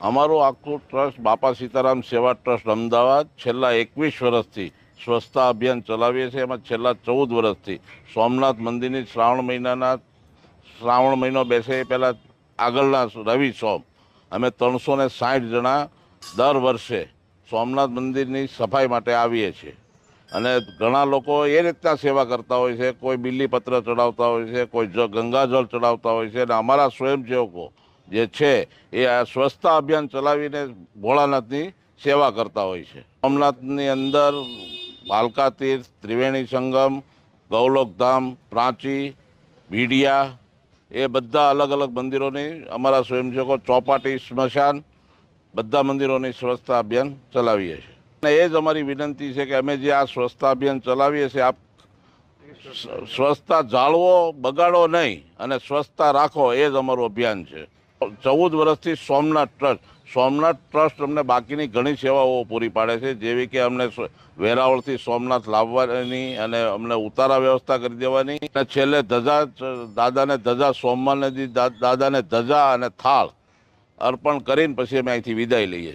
અમારું આખું ટ્રસ્ટ બાપા સીતારામ સેવા ટ્રસ્ટ અમદાવાદ છેલ્લા એકવીસ વર્ષથી સ્વચ્છતા અભિયાન ચલાવીએ છીએ. એમાં છેલ્લા ચૌદ વર્ષથી સોમનાથ મંદિરની શ્રાવણ મહિનાના શ્રાવણ મહિનો બેસે એ પહેલાં આગળના રવિ સોમ. અમે ત્રણસો ને સાઠ જણા દર વર્ષે સોમનાથ મંદિરની સફાઈ માટે આવીએ છીએ. અને ઘણા લોકો એ રીતના સેવા કરતા હોય છે. કોઈ બિલ્લીપત્ર ચડાવતા હોય છે, કોઈ જ ગંગાજળ ચડાવતા હોય છે. અને અમારા સ્વયંસેવકો જે છે, એ આ સ્વચ્છતા અભિયાન ચલાવીને ભોળાનાથની સેવા કરતા હોય છે. સોમનાથની અંદર ભાલકા તીર્થ, ત્રિવેણી સંગમ ગૌલોકધામ પ્રાંચી, ભીડિયા, એ બધા અલગ અલગ મંદિરોની અમારા સ્વયંસેવકો ચોપાટી, સ્મશાન બધા મંદિરોની સ્વચ્છતા અભિયાન ચલાવીએ છીએ. અને એ જ અમારી વિનંતી છે કે અમે જે આ સ્વચ્છતા અભિયાન ચલાવીએ છીએ, આપ સ્વચ્છતા જાળવો, બગાડો નહીં અને સ્વચ્છતા રાખો, એ જ અમારું અભિયાન છે. ચૌદ વર્ષથી સોમનાથ ટ્રસ્ટ. સોમનાથ ટ્રસ્ટ અમને બાકીની ઘણી સેવાઓ પૂરી પાડે છે, જેવી કે અમને વેરાવળથી સોમનાથ લાવવાની અને અમને ઉતારા વ્યવસ્થા કરી દેવાની. અને છેલ્લે ધજા, દાદાને ધજા દી, દાદાને ધજા અને થાળ અર્પણ કરીને પછી અમે અહીંથી વિદાય લઈએ